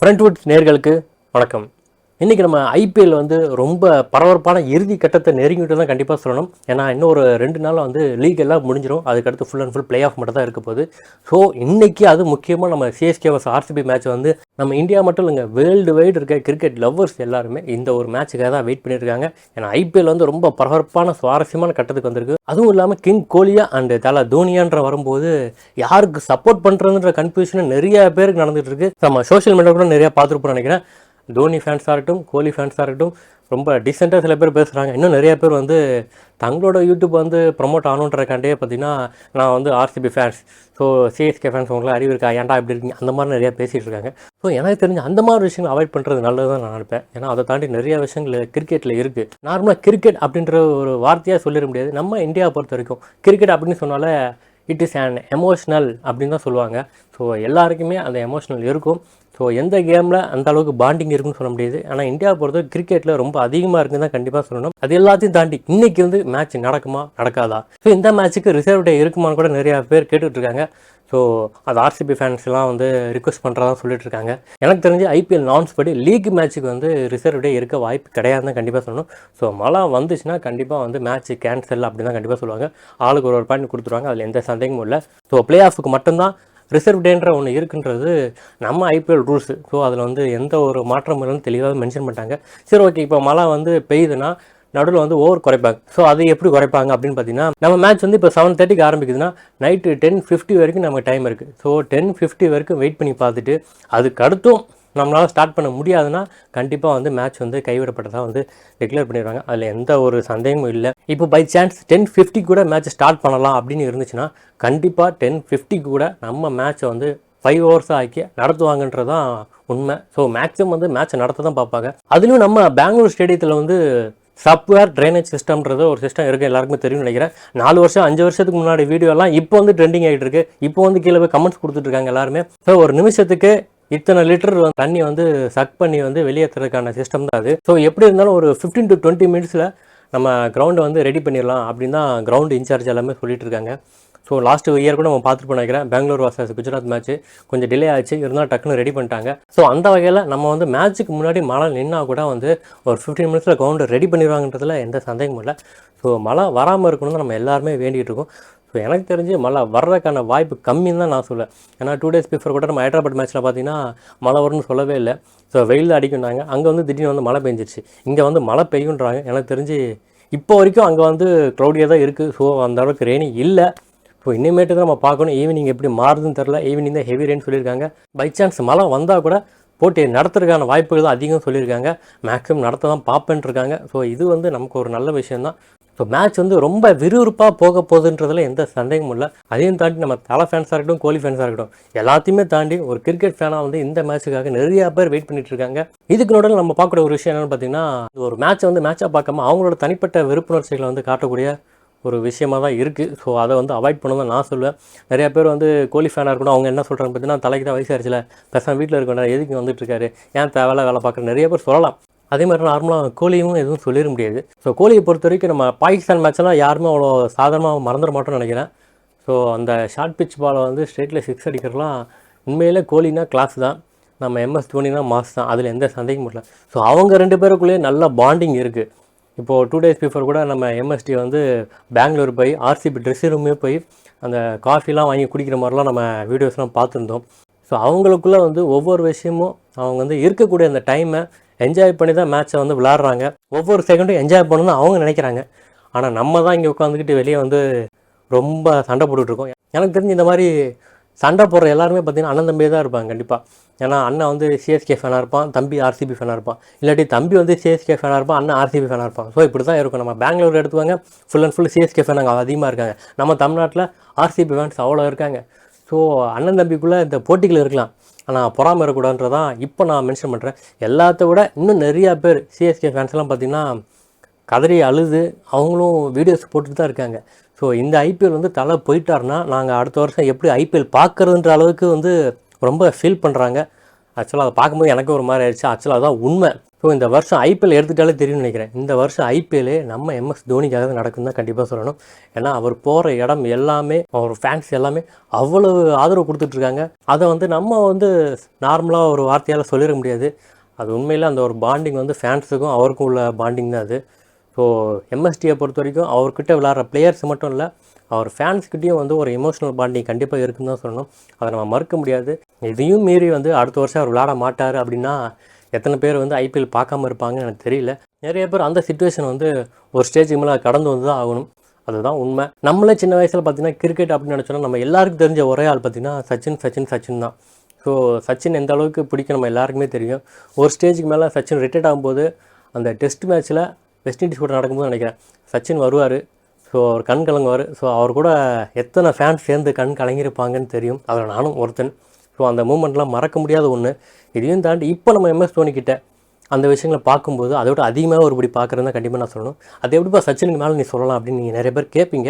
ஃப்ரண்ட்வுட் நேர்களுக்கு வணக்கம். இன்றைக்கி நம்ம ஐபிஎல் வந்து ரொம்ப பரபரப்பான இறுதி கட்டத்தை நெருங்கிட்டு தான் கண்டிப்பாக சொல்லணும். ஏன்னா இன்னும் ஒரு ரெண்டு நாள் வந்து லீக் எல்லாம் முடிஞ்சிடும் அதுக்கடுத்து full and full play off மட்டும் தான் இருக்க போகுது. ஸோ இன்றைக்கி அது முக்கியமாக நம்ம சிஎஸ்கே வர்ஸ் ஆர்சிபி மேட்ச் வந்து நம்ம இந்தியா மட்டும் இல்லைங்க வேர்ல்டு வைடு இருக்க கிரிக்கெட் லவ்வர்ஸ் எல்லாருமே இந்த ஒரு மேட்சுக்காக தான் வெயிட் பண்ணியிருக்காங்க ஏன்னா ஐபிஎல் வந்து ரொம்ப பரபரப்பான சுவாரஸ்யமான கட்டத்துக்கு வந்திருக்கு. அதுவும் இல்லாமல் கிங் கோலியா அண்ட் தலா தோனியான்ற வரும்போது யாருக்கு சப்போர்ட் பண்ணுறதுன்ற கன்ஃபியூஷன் நிறைய பேருக்கு நடந்துகிட்டு இருக்கு. நம்ம சோஷியல் மீடியா கூட நிறையா பார்த்துருப்போம் நினைக்கிறேன். தோனி ஃபேன்ஸாக இருக்கட்டும் கோலி ஃபேன்ஸாக இருக்கட்டும் ரொம்ப டீசெண்டாக சில பேர் பேசுகிறாங்க இன்னும் நிறைய பேர் வந்து தங்களோட யூடியூப் வந்து ப்ரொமோட் ஆகணுன்றக்காண்டே பார்த்தீங்கன்னா நான் வந்து RCB fans so CSK fans உங்களை அறிவு இருக்கா? ஏன்டா இப்படி இருக்கீங்க? அந்த மாதிரி நிறையா பேசிகிட்டு இருக்காங்க. ஸோ எனக்கு தெரிஞ்ச அந்த மாதிரி விஷயங்கள் அவாய்ட் பண்ணுறது நல்லது தான் நான் நினைப்பேன். ஏன்னா அதை தாண்டி நிறைய விஷயங்கள் கிரிக்கெட்டில் இருக்குது நார்மலாக கிரிக்கெட் அப்படின்ற ஒரு வார்த்தையாக சொல்லிட முடியாது. நம்ம இந்தியாவை பொறுத்த வரைக்கும் கிரிக்கெட் அப்படின்னு சொன்னால இட் இஸ் அன் எமோஷ்னல் அப்படின்னு தான் சொல்லுவாங்க. ஸோ எல்லாருக்குமே அந்த எமோஷ்னல் இருக்கும். ஸோ எந்த கேமில் அந்த அளவுக்கு பாண்டிங் இருக்குன்னு சொல்ல முடியாது. ஆனால் இந்தியாவை பொறுத்த கிரிக்கெட்டில் ரொம்ப அதிகமாக இருக்குன்னு தான் கண்டிப்பாக சொல்லணும். அது எல்லாத்தையும் தாண்டி இன்றைக்கி வந்து மேட்ச் நடக்குமா நடக்காதா? ஸோ இந்த மேட்ச்சுக்கு ரிசர்வ் டே இருக்குமான்னு கூட நிறையா பேர் கேட்டுட்ருக்காங்க. ஸோ அது ஆர்சிபி ஃபேன்ஸ்லாம் வந்து ரிக்வஸ்ட் பண்ணுறதா சொல்லிட்டு இருக்காங்க எனக்கு தெரிஞ்சு ஐபிஎல் நான்ஸ் படி லீக் மேட்ச்சுக்கு வந்து ரிசர்வ் டே இருக்க வாய்ப்பு கிடையாதுன்னு கண்டிப்பாக சொல்லணும். ஸோ மழை வந்துச்சுன்னா கண்டிப்பாக வந்து மேட்ச் கேன்சல் அப்படின்னு தான் கண்டிப்பாக சொல்லுவாங்க. ஆளுக்கு ஒரு ஒரு பாயிண்ட் கொடுத்துருவாங்க. அதில் எந்த சந்தேகமும் இல்லை. ஸோ பிளே ஆஃபுக்கு மட்டும்தான் ரிசர்வ் டேன்ற ஒன்று இருக்குன்றது நம்ம ஐபிஎல் ரூல்ஸு ஸோ அதில் வந்து எந்த ஒரு மாற்றம் இல்லைன்னு தெளிவாக மென்ஷன் பண்ணிட்டாங்க. சரி ஓகே இப்போ மழை வந்து பெய்யுதுன்னா நடுவில் வந்து ஓவர் குறைப்பாங்க. ஸோ அது எப்படி குறைப்பாங்க அப்படின்னு பார்த்தீங்கன்னா நம்ம மேட்ச் வந்து இப்போ செவன் தேர்ட்டிக்கு ஆரம்பிக்குதுன்னா நைட்டு டென் ஃபிஃப்டி வரைக்கும் நமக்கு டைம் இருக்குது ஸோ டென் ஃபிஃப்டி வரைக்கும் வெயிட் பண்ணி பார்த்துட்டு அதுக்கு அடுத்தும் நம்மளால் ஸ்டார்ட் பண்ண முடியாதுன்னா கண்டிப்பாக வந்து மேட்ச் வந்து கைவிடப்பட்டதாக வந்து டிக்ளேர் பண்ணிடுவாங்க அதில் எந்த ஒரு சந்தேகமும் இல்லை. இப்போ பை சான்ஸ் டென் ஃபிஃப்டி கூட மேட்ச் ஸ்டார்ட் பண்ணலாம் அப்படின்னு இருந்துச்சுன்னா கண்டிப்பாக டென் ஃபிஃப்டி கூட நம்ம மேட்ச்சை வந்து ஃபைவ் ஹவர்ஸ் ஆக்கி நடத்துவாங்கன்றது தான் உண்மை. ஸோ மேக்ஸிமம் வந்து மேட்ச்சை நடத்த தான் பார்ப்பாங்க. அதுலேயும் நம்ம பெங்களூர் ஸ்டேடியத்தில் வந்து சப்வேர் ட்ரைனேஜ் சிஸ்டம்ன்றது ஒரு சிஸ்டம் இருக்குது எல்லாருக்குமே தெரியும் நினைக்கிறேன். நாலு வருஷம் அஞ்சு வருஷத்துக்கு முன்னாடி வீடியோலாம் இப்போ வந்து ட்ரெண்டிங் ஆகிட்டு இருக்கு. இப்போ வந்து கீழே போய் கமெண்ட்ஸ் கொடுத்துட்டு இருக்காங்க எல்லாருமே. ஸோ ஒரு நிமிஷத்துக்கு இத்தனை லிட்டர் தண்ணி வந்து சக் பண்ணி வந்து வெளியேற்றுறதுக்கான சிஸ்டம் தான் அது. ஸோ எப்படி இருந்தாலும் ஒரு ஃபிஃப்டீன் டு டுவெண்ட்டி மினிட்ஸில் நம்ம கிரவுண்டை வந்து ரெடி பண்ணிடலாம் அப்படின்னு தான் கிரவுண்ட் இன்சார்ஜ் எல்லாமே சொல்லிட்டு இருக்காங்க. ஸோ லாஸ்ட் இயர் கூட நம்ம பார்த்துட்டு நினைக்கிறேன். பெங்களூர் வாசஸ் குஜராத் மேட்ச் கொஞ்சம் டிலே ஆச்சு. இருந்தாலும் டக்குன்னு ரெடி பண்ணிட்டாங்க. ஸோ அந்த வகையில் நம்ம வந்து மேட்ச்சுக்கு முன்னாடி மழை நின்னா கூட வந்து ஒரு ஃபிஃப்டீன் மினிட்ஸில் கிரவுண்டு ரெடி பண்ணிடுவாங்கன்றதுல எந்த சந்தேகமும் இல்லை. ஸோ மழை வராமல் இருக்கணும்னு நம்ம எல்லாருமே வேண்டிகிட்டு இருக்கோம். ஸோ எனக்கு தெரிஞ்சு மழை வர்றதுக்கான வாய்ப்பு கம்மின்னு தான் நான் சொல்லுவேன் ஏன்னா டூ டேஸ் பிஃபோர் கூட நம்ம ஹைதராபாத் மேட்ச்சில் பார்த்தீங்கன்னா மழை வரும்னு சொல்லவே இல்லை. ஸோ வெயில் அடிக்குனாங்க அங்கே வந்து திடீர்னு வந்து மழை பெஞ்சிருச்சு. இங்கே வந்து மழை பெய்யுன்றாங்க. எனக்கு தெரிஞ்சு இப்போ வரைக்கும் அங்கே வந்து க்ளௌடியாக தான் இருக்குது ஸோ அந்த அளவுக்கு ரெய்னி இல்லை. ஸோ இனிமேட்டு தான் நம்ம பார்க்கணும். ஈவினிங் எப்படி மாறுதுன்னு தெரில ஈவினிங் தான் ஹெவி ரெயின் சொல்லியிருக்காங்க. பை சான்ஸ் மழை வந்தால் கூட போட்டி நடத்துறதுக்கான வாய்ப்புகள் தான் அதிகம் சொல்லியிருக்காங்க. மேக்ஸிமம் நடத்த தான் பார்ப்பேன் இருக்காங்க. ஸோ இது வந்து நமக்கு ஒரு நல்ல விஷயம்தான். ஸோ மேட்ச் வந்து ரொம்ப விறுவிறுப்பாக போக போகுதுன்றதுல எந்த சந்தேகமும் இல்லை. அதையும் தாண்டி நம்ம தலை ஃபேன்ஸாக இருக்கட்டும் கோலி ஃபேன்ஸாக இருக்கட்டும் எல்லாத்தையுமே தாண்டி ஒரு கிரிக்கெட் ஃபேனாக வந்து இந்த மேட்ச்சுக்காக நிறைய பேர் வெயிட் பண்ணிட்டு இருக்காங்க. இதுக்கு நோடல் நம்ம பார்க்கக்கூடிய ஒரு விஷயம் என்னென்னு பார்த்தீங்கன்னா ஒரு மேட்ச்சை வந்து மேட்சாக பார்க்காம அவங்களோட தனிப்பட்ட விருப்புணர்ச்சிகளை வந்து காட்டக்கூடிய ஒரு விஷயமாக தான் இருக்குது ஸோ அதை வந்து அவாய்ட் பண்ணணும் நான் சொல்லுவேன் நிறைய பேர் வந்து கோலி ஃபேனாக இருக்கணும் அவங்க என்ன சொல்கிறாங்க பார்த்தீங்கன்னா தலைக்கு தான் வயசாயிருச்சுல பேசாம வீட்டில் இருக்கணும் எதுக்கு வந்துட்டு இருக்காரு? ஏன் தேவையில்ல வேலை பார்க்குற? நிறைய பேர் சொல்லலாம். அதே மாதிரி நார்மலாக கோலியும் எதுவும் சொல்லிட முடியாது. ஸோ கோலியை பொறுத்த வரைக்கும் நம்ம பாகிஸ்தான் மேட்ச்லாம் யாருமே அவ்வளோ சாதாரணமாக மறந்துட மாட்டோம்னு நினைக்கிறேன். ஸோ அந்த ஷார்ட் பிச் பாலை வந்து ஸ்ட்ரெயிட்டில் சிக்ஸ் அடிக்கிறதுலாம் உண்மையிலே கோலினா கிளாஸ் தான். நம்ம எம்எஸ் தோனினா மாஸ் தான். அதில் எந்த சந்தேகமும் இல்லை. ஸோ அவங்க ரெண்டு பேருக்குள்ளேயே நல்ல பாண்டிங் இருக்குது இப்போது டூ டேஸ் பிஃபோர் கூட நம்ம எம்எஸ்டி வந்து பெங்களூர் போய் ஆர்சிபி ட்ரெஸ்ஸிங் ரூமே போய் அந்த காஃபிலாம் வாங்கி குடிக்கிற மாதிரிலாம் நம்ம வீடியோஸ்லாம் பார்த்துருந்தோம். ஸோ அவங்களுக்குள்ளே வந்து ஒவ்வொரு விஷயமும் அவங்க வந்து இருக்கக்கூடிய அந்த டைமை என்ஜாய் பண்ணி தான் மேட்ச்சை வந்து விளாட்றாங்க. ஒவ்வொரு செகண்டும் என்ஜாய் பண்ணணும்னு அவங்க நினைக்கிறாங்க. ஆனால் நம்ம தான் இங்கே உட்காந்துக்கிட்டு வெளியே வந்து ரொம்ப சண்டை போட்டுட்டு எனக்கு தெரிஞ்சு இந்த மாதிரி சண்டை போடுற எல்லாருமே பார்த்தீங்கன்னா அண்ணன் தம்பியே தான் இருப்பாங்க கண்டிப்பாக ஏன்னா அண்ணன் வந்து சிஎஸ்கே ஃபேனாக இருப்பான் தம்பி ஆர்சிபி ஃபேனாக இருப்பான். இல்லாட்டி தம்பி வந்து சிஎஸ்கே ஃபேனாக இருப்பான் அண்ணன் ஆர்சிபி ஃபேனாக இருப்பான். ஸோ இப்படி தான் இருக்கும். நம்ம Bangalore எடுத்துவாங்க full and full CSK fan அங்கே அதிகமாக இருக்காங்க. நம்ம தமிழ்நாட்டில் ஆர்சிபி ஃபேன்ஸ் அவ்வளோ இருக்காங்க. ஸோ அண்ணன் தம்பிக்குள்ளே இந்த போட்டிகள் இருக்கலாம். ஆனால் பொறாமல் இருக்கக்கூடாதுன்றதான் இப்போ நான் மென்ஷன் பண்ணுறேன் எல்லாத்த விட இன்னும் நிறையா பேர் சிஎஸ்கே ஃபேன்ஸ்லாம் பார்த்திங்கன்னா கதறி அழுது அவங்களும் வீடியோஸ் போட்டுட்டு தான் இருக்காங்க. ஸோ இந்த ஐபிஎல் வந்து தலை போயிட்டாருன்னா நாங்கள் அடுத்த வருஷம் எப்படி ஐபிஎல் பார்க்குறதுன்ற அளவுக்கு வந்து ரொம்ப ஃபீல் பண்ணுறாங்க ஆக்சுவலாக அதை பார்க்கும்போது எனக்கு ஒரு மாதிரி ஆயிடுச்சு. ஆக்சுவலாக அதான் உண்மை. ஸோ இந்த வருஷம் ஐபிஎல் எடுத்துட்டாலே தெரியும்னு நினைக்கிறேன். இந்த வருஷம் ஐபிஎல்லே நம்ம எம்எஸ் தோனிக்காக தான் நடக்கும் தான் கண்டிப்பாக சொல்லணும். ஏன்னா அவர் போகிற இடம் எல்லாமே அவர் ஃபேன்ஸ் எல்லாமே அவ்வளவு ஆதரவு கொடுத்துட்ருக்காங்க. அதை வந்து நம்ம வந்து நார்மலாக ஒரு வார்த்தையால் சொல்லிட முடியாது. அது உண்மையில் அந்த ஒரு பாண்டிங் வந்து ஃபேன்ஸுக்கும் அவருக்கும் உள்ள பாண்டிங் தான் அது. ஸோ எம்எஸ்டியை பொறுத்த வரைக்கும் அவர்கிட்ட விளாட்ற பிளேயர்ஸ் மட்டும் இல்லை அவர் ஃபேன்ஸ்கிட்டையும் வந்து ஒரு எமோஷனல் பாண்டிங் கண்டிப்பாக இருக்குன்னு தான் சொல்லணும். அதை நம்ம மறுக்க முடியாது. இதையும் மீறி வந்து அடுத்த வருஷம் அவர் விளாட மாட்டார் அப்படின்னா எத்தனை பேர் வந்து ஐபிஎல் பார்க்காம இருப்பாங்கன்னு எனக்கு தெரியல. நிறைய பேர் அந்த சுச்சுவேஷன் வந்து ஒரு ஸ்டேஜுக்கு மேலே கடந்து வந்து தான் ஆகணும். அதுதான் உண்மை. நம்மளே சின்ன வயசில் பார்த்தீங்கன்னா கிரிக்கெட் அப்படின்னு நினச்சோன்னா நம்ம எல்லாருக்கும் தெரிஞ்ச ஒரே ஆள் பார்த்தீங்கன்னா சச்சின் சச்சின் சச்சின் தான். ஸோ சச்சின் எந்த அளவுக்கு பிடிக்கும் நம்ம எல்லாருக்குமே தெரியும். ஒரு ஸ்டேஜுக்கு மேலே சச்சின் ரிட்டையர்ட் ஆகும்போது அந்த டெஸ்ட் மேட்ச்சில் வெஸ்ட் இண்டீஸ் கூட நடக்கும்போது நினைக்கிறேன். சச்சின் வருவார். ஸோ அவர் கண் கலங்குவார். ஸோ அவர் கூட எத்தனை ஃபேன்ஸ் சேர்ந்து கண் கலங்கியிருப்பாங்கன்னு தெரியும். அதில் நானும் ஒருத்தன். ஸோ அந்த மூமெண்ட்லாம் மறக்க முடியாத ஒன்று இதையும் தாண்டி இப்போ நம்ம எம்எஸ் தோனி அந்த விஷயங்களை பார்க்கும்போது அதை விட அதிகமாக ஒருபடி பார்க்குறதா கண்டிப்பாக நான் சொல்லணும். அது எப்படிப்பா சச்சினுக்கு மேலே நீ சொல்லலாம் அப்படின்னு நீங்கள் நிறைய பேர் கேட்பீங்க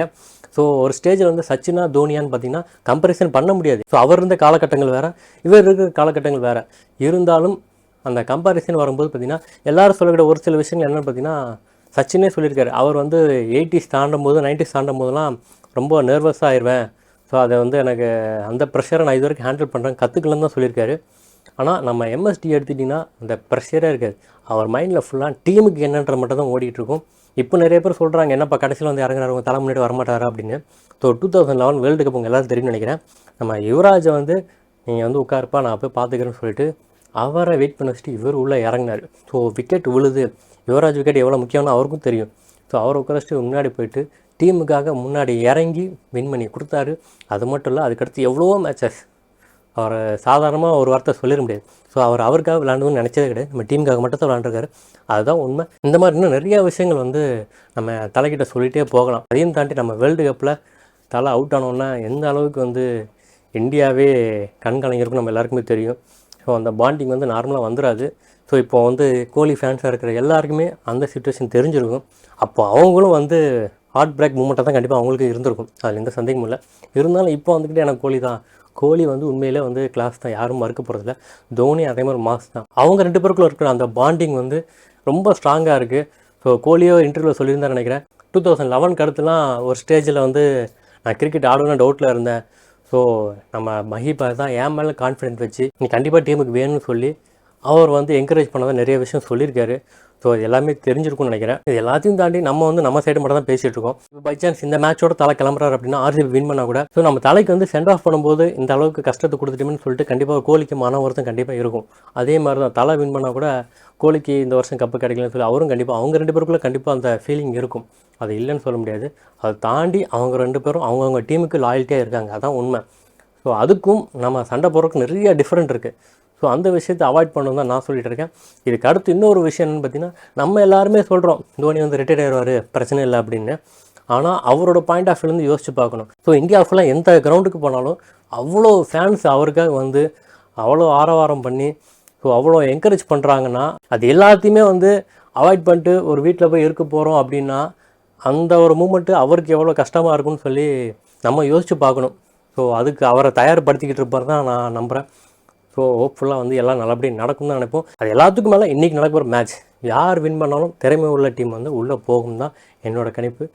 ஸோ ஒரு ஸ்டேஜில் வந்து சச்சினா தோனியான்னு பார்த்தீங்கன்னா கம்பரிசன் பண்ண முடியாது. ஸோ அவர் இருந்த காலகட்டங்கள் வேறு இவர் இருக்கிற காலகட்டங்கள் வேறு. இருந்தாலும் அந்த கம்பாரிசன் வரும்போது பார்த்தீங்கன்னா எல்லாரும் சொல்லக்கூடிய ஒரு சில விஷயங்கள் என்னென்னு பார்த்தீங்கன்னா சச்சினே சொல்லியிருக்காரு. அவர் வந்து எயிட்டிஸ் தாண்டும் போது நைன்டிஸ் தாண்டும் போதெல்லாம் ரொம்ப நர்வஸாக ஆயிடுவேன் ஸோ அதை வந்து எனக்கு அந்த ப்ரெஷரை நான் இது வரைக்கும் ஹேண்டில் பண்ணுறேன் கற்றுக்கலன்னு தான் சொல்லியிருக்காரு. ஆனால் நம்ம எம்எஸ்டி எடுத்துட்டிங்கன்னா அந்த ப்ரெஷரே இருக்காது. அவர் மைண்டில் ஃபுல்லாக டீமுக்கு என்னன்ற மட்டும் தான் ஓடிட்டுருக்கும் இப்போ நிறைய பேர் சொல்கிறாங்க என்னப்பா கடைசியில் வந்து இறங்குறாரு உங்கள் தலை முன்னாடி வரமாட்டாரா? அப்படின்னு. So two thousand eleven world cup உங்கள் எல்லாரும் தெரியும்னு நினைக்கிறேன். நம்ம யுவராஜை வந்து நீங்கள் வந்து உட்காருப்பா நான் போய் பார்த்துக்கிறேன்னு சொல்லிட்டு அவரை வெயிட் பண்ண வச்சுட்டு இவர் உள்ளே இறங்கினார். ஸோ விக்கெட் விழுது. யுவராஜ் விக்கெட் எவ்வளோ முக்கியம்னு அவருக்கும் தெரியும். ஸோ அவரை உட்கார வச்சுட்டு முன்னாடி போயிட்டு டீமுக்காக முன்னாடி இறங்கி வின் பண்ணி கொடுத்தாரு. அது மட்டும் இல்லை அதுக்கடுத்து எவ்வளவோ மேட்சஸ் அவரை சாதாரணமாக ஒரு வார்த்தை சொல்லிட முடியாது. ஸோ அவர் அவருக்காக விளாண்டுன்னு நினச்சதே கிடையாது. நம்ம டீமுக்காக மட்டும் தான் விளாண்டுருக்காரு அதுதான் உண்மை. இந்த மாதிரி இன்னும் நிறைய விஷயங்கள் வந்து நம்ம தலைக்கிட்ட சொல்லிகிட்டே போகலாம். அதையும் தாண்டி நம்ம வேர்ல்டு கப்பில் தலை அவுட் ஆனோன்னா எந்த அளவுக்கு வந்து இந்தியாவே கண்கலைஞருக்கும் நம்ம எல்லாருக்குமே தெரியும். ஸோ அந்த பாண்டிங் வந்து நார்மலாக வந்துடாது ஸோ இப்போ வந்து கோலி ஃபேன்ஸாக இருக்கிற எல்லாருக்குமே அந்த சுச்சுவேஷன் தெரிஞ்சிருக்கும். அப்போ அவங்களும் வந்து ஹார்ட் பிரேக் மூமெண்ட்டாக தான் கண்டிப்பாக அவங்களுக்கு இருந்திருக்கும். அதில் எந்த சந்தேகமும் இல்லை. இருந்தாலும் இப்போ வந்துக்கிட்டே எனக்கு கோலி தான். கோலி வந்து உண்மையிலே வந்து கிளாஸ் தான். யாரும் மறுக்க போகிறதில்ல தோனி அதே மாதிரி மாஸ் தான். அவங்க ரெண்டு பேருக்குள்ள இருக்கிற அந்த பாண்டிங் வந்து ரொம்ப ஸ்ட்ராங்காக இருக்குது ஸோ கோலியோ இன்டர்வியூவில் சொல்லியிருந்தேன் நினைக்கிறேன். டூ தௌசண்ட் லெவனுக்கு அடுத்துலாம் ஒரு ஸ்டேஜில் வந்து நான் கிரிக்கெட் ஆடணும்னு டவுட்டில் இருந்தேன். ஸோ நம்ம மஹிபா தான் என் மேலே கான்ஃபிடென்ட் வச்சு நீ கண்டிப்பாக டீமுக்கு வேணும்னு சொல்லி அவர் வந்து என்கரேஜ் பண்ணதான் நிறைய விஷயம் சொல்லியிருக்காரு. ஸோ இது எல்லாமே தெரிஞ்சிருக்கும்னு நினைக்கிறேன். இது எல்லாத்தையும் தாண்டி நம்ம வந்து நம்ம சைடு மட்டும் தான் பேசிகிட்டு இருக்கோம். இப்போ பை சான்ஸ் இந்த மேட்சோட தலை கிளம்புறாரு அப்படின்னா ஆர்சிபி வின் பண்ணால் கூட ஸோ நம்ம தலைக்கு வந்து சென்ட் ஆஃப் பண்ணும்போது இந்த அளவுக்கு கஷ்டத்தை கொடுத்துட்டோம்னு சொல்லிட்டு கண்டிப்பாக கோலிக்கு மன வருத்தம் கண்டிப்பாக இருக்கும். அதே மாதிரி தான் தலை வின் பண்ணால் கூட கோலிக்கு இந்த வருஷம் கப்பு கிடைக்கலன்னு சொல்லி அவரும் கண்டிப்பாக அவங்க ரெண்டு பேருக்குள்ளே கண்டிப்பாக அந்த ஃபீலிங் இருக்கும். அது இல்லைன்னு சொல்ல முடியாது. அதை தாண்டி அவங்க ரெண்டு பேரும் அவங்கவுங்க டீமுக்கு லாயல்ட்டியாக இருக்காங்க. அதான் உண்மை. ஸோ அதுக்கும் நம்ம சண்டை போடுறதுக்கு நிறைய டிஃப்ரெண்ட் இருக்குது ஸோ அந்த விஷயத்தை அவாய்ட் பண்ணணும் தான் நான் சொல்லிட்டு இருக்கேன். இதுக்கு அடுத்து இன்னொரு விஷயம் என்னன்னு பார்த்தீங்கன்னா நம்ம எல்லாருமே சொல்கிறோம் தோனி வந்து ரிட்டையர் ஆயிடுவார் பிரச்சனை இல்லை அப்படின்னு. ஆனால் அவரோட பாயிண்ட் ஆஃப் வியூலேருந்து யோசிச்சு பார்க்கணும். ஸோ இந்தியா ஃபுல்லாக எந்த கிரவுண்டுக்கு போனாலும் அவ்வளோ ஃபேன்ஸ் அவருக்காக வந்து அவ்வளோ ஆரவாரம் பண்ணி ஸோ அவ்வளோ என்கரேஜ் பண்ணுறாங்கன்னா அது எல்லாத்தையுமே வந்து அவாய்ட் பண்ணிட்டு ஒரு வீட்டில் போய் இருக்க போகிறோம் அப்படின்னா அந்த ஒரு மூமெண்ட்டு அவருக்கு எவ்வளோ கஷ்டமாக இருக்கும்னு சொல்லி நம்ம யோசிச்சு பார்க்கணும். ஸோ அதுக்கு அவரை தயார்படுத்திக்கிட்டு இருப்பார் தான் நான் நம்புகிறேன் ஸோ ஹோப்ஃபுல்லாக வந்து எல்லாம் நல்லபடியாக நடக்கும் தான் நினைப்போம். அது எல்லாத்துக்கும் மேலே இன்றைக்கி நடக்கிற மேட்ச் யார் வின் பண்ணாலும் திறமை உள்ள டீம் வந்து உள்ளே போகும் தான் என்னோட கணிப்பு.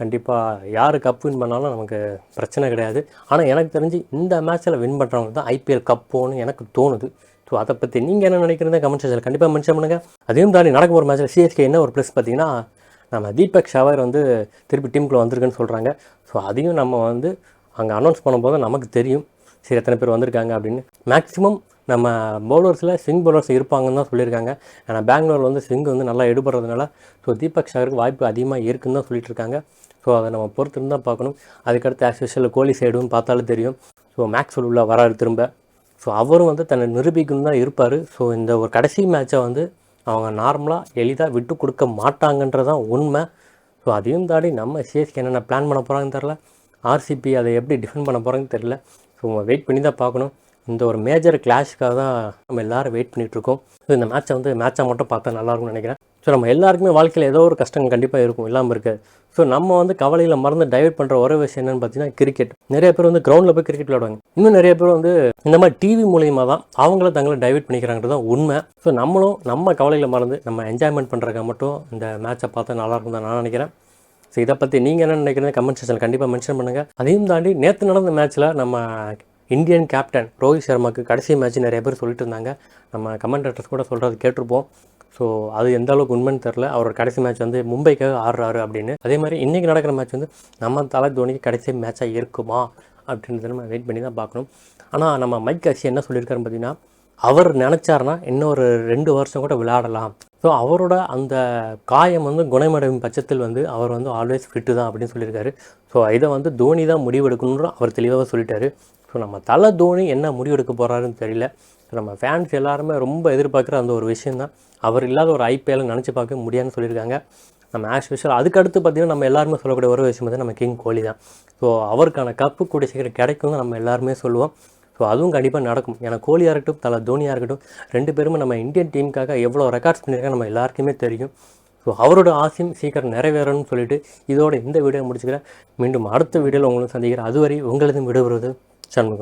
கண்டிப்பாக யார் கப் வின் பண்ணாலும் நமக்கு பிரச்சனை கிடையாது. ஆனால் எனக்கு தெரிஞ்சு இந்த மேட்ச்சில் வின் பண்ணுறவங்க தான் ஐபிஎல் கப் போகணும்னு எனக்கு தோணுது. ஸோ அதை பற்றி நீங்கள் என்ன நினைக்கிறீங்க? கமெண்ட் செக்ஷனில் கண்டிப்பாக மென்ஷன் பண்ணுங்கள் அதையும் தாண்டி நடக்க ஒரு மேட்ச்சில் சிஎஸ்கே என்ன ஒரு ப்ளஸ் பார்த்தீங்கன்னா நம்ம தீபக் ஷவர் வந்து திருப்பி டீமுக்குள்ளே வந்திருக்குன்னு சொல்கிறாங்க ஸோ அதையும் நம்ம வந்து அங்கே அனௌன்ஸ் பண்ணும்போது நமக்கு தெரியும். சரி எத்தனை பேர் வந்திருக்காங்க அப்படின்னு. மேக்ஸிமம் நம்ம பவுலர்ஸில் ஸ்விங் பவுலர்ஸ் இருப்பாங்கன்னு தான் சொல்லியிருக்காங்க. ஏன்னா பெங்களூரில் வந்து ஸ்விங் வந்து நல்லா எடுபடுறதுனால ஸோ தீபக் ஷவருக்கு வாய்ப்பு அதிகமாக இருக்குன்னு தான் சொல்லிட்டு இருக்காங்க ஸோ அதை நம்ம பொறுத்து தான் பார்க்கணும். அதுக்கடுத்து ஆஸ் யூஷுவல் கோலி சைடுன்னு பார்த்தாலும் தெரியும். ஸோ மேக்ஸ்வெல் உள்ள வராரு திரும்ப. ஸோ அவரும் வந்து தன்னை நிரூபிக்கணும் தான் இருப்பார். ஸோ இந்த ஒரு கடைசி மேட்சை வந்து அவங்க நார்மலாக எளிதாக விட்டு கொடுக்க மாட்டாங்கன்றதான் உண்மை. ஸோ அதையும் தாண்டி நம்ம சிஎஸ்கே என்னென்ன பிளான் பண்ண போகிறாங்கன்னு தெரில ஆர்சிபி அதை எப்படி டிஃபெண்ட் பண்ண போகிறாங்கன்னு தெரில ஸோ வெயிட் பண்ணி தான் பார்க்கணும். இந்த ஒரு மேஜர் கிளாஷுக்காக தான் நம்ம எல்லோரும் வெயிட் பண்ணிகிட்ருக்கோம் ஸோ இந்த மேட்சை வந்து மேட்சாக மட்டும் பார்த்தா நல்லாயிருக்கும்னு நினைக்கிறேன். ஸோ நம்ம எல்லாருக்குமே வாழ்க்கையில் ஏதோ ஒரு கஷ்டங்கள் கண்டிப்பாக இருக்கும் இல்லாமல் இருக்காது. ஸோ நம்ம வந்து கவலையில் மறந்து டைவெர்ட் பண்ணுற ஒரே விஷயம் என்னன்னு பார்த்தீங்கன்னா கிரிக்கெட் நிறைய பேர் வந்து கிரவுண்டில் போய் கிரிக்கெட் விளையாடுவாங்க. இன்னும் நிறைய பேர் வந்து இந்த மாதிரி டிவி மூலியமாக தான் அவங்கள தங்களை டைவெர்ட் பண்ணிக்கிறாங்கிறது தான் உண்மை. ஸோ நம்மளும் நம்ம கவலையில் மறந்து நம்ம என்ஜாய்மெண்ட் பண்ணுறக்க மட்டும் இந்த மேட்சை பார்த்தா நல்லாயிருக்கும் தான் நான் நினைக்கிறேன். ஸோ இதை பற்றி நீங்கள் என்ன நினைக்கிறீங்க? கமெண்ட் செக்ஷனில் கண்டிப்பாக மென்ஷன் பண்ணுங்கள் அதையும் தாண்டி நேற்று நடந்த மேட்ச்சில் நம்ம இந்தியன் கேப்டன் ரோஹித் சர்மாக்கு கடைசி மேட்ச் நிறைய பேர் சொல்லிட்டு இருந்தாங்க. நம்ம கமெண்டேட்டர்ஸ் கூட சொல்கிறது கேட்டிருப்போம். ஸோ அது எந்த அளவுக்கு உண்மைன்னு தெரில அவரோட கடைசி மேட்ச் வந்து மும்பைக்காக ஆடுறாரு அப்படின்னு. அதே மாதிரி இன்றைக்கி நடக்கிற மேட்ச் வந்து நம்ம தலை தோனிக்கு கடைசி மேட்சாக இருக்குமா அப்படின்றத நம்ம வெயிட் பண்ணி தான் பார்க்கணும். ஆனால் நம்ம மைக் அரிசி என்ன சொல்லியிருக்காருன்னு பார்த்தீங்கன்னா அவர் நினச்சாருன்னா இன்னொரு ரெண்டு வருஷம் கூட விளையாடலாம். ஸோ அவரோட அந்த காயம் வந்து குணமடையும் பட்சத்தில் வந்து அவர் வந்து ஆல்வேஸ் ஃபிட்டு தான் அப்படின்னு சொல்லியிருக்காரு. ஸோ இதை வந்து தோனி தான் முடிவெடுக்கணுன்ற அவர் தெளிவாக சொல்லிட்டாரு. ஸோ நம்ம தலை தோனி என்ன முடிவெடுக்க போகிறாருன்னு தெரியல. நம்ம ஃபேன்ஸ் எல்லாருமே ரொம்ப எதிர்பார்க்குற அந்த ஒரு விஷயம் தான். அவர் இல்லாத ஒரு ஐபிஎல் நினச்சி பார்க்க முடியாதுன்னு சொல்லியிருக்காங்க. நம்ம ஆஸ் விஷயம் அதுக்கடுத்து பார்த்தீங்கன்னா நம்ம எல்லாருமே சொல்லக்கூடிய ஒரு விஷயம் வந்து நம்ம கிங் கோலி தான். ஸோ அவருக்கான கப்பு கூடிய சீக்கிரம் கிடைக்கும்னு நம்ம எல்லாருமே சொல்லுவோம். ஸோ அதுவும் கண்டிப்பாக நடக்கும். ஏன்னா கோலியாக இருக்கட்டும் தலை தோனியாக இருக்கட்டும் ரெண்டு பேருமே நம்ம இந்தியன் டீமுக்காக எவ்வளோ ரெக்கார்ட்ஸ் பண்ணியிருக்காங்க நம்ம எல்லாருக்குமே தெரியும். ஸோ அவரோட ஆசையும் சீக்கிரம் நிறைவேறணும்னு சொல்லிட்டு இதோட இந்த வீடியோ முடிச்சுக்கிறேன். மீண்டும் அடுத்த வீடியோவில் உங்களும் சந்திக்கிறேன். அதுவரை உங்களதும் விடுபடுவது சண்முகம்.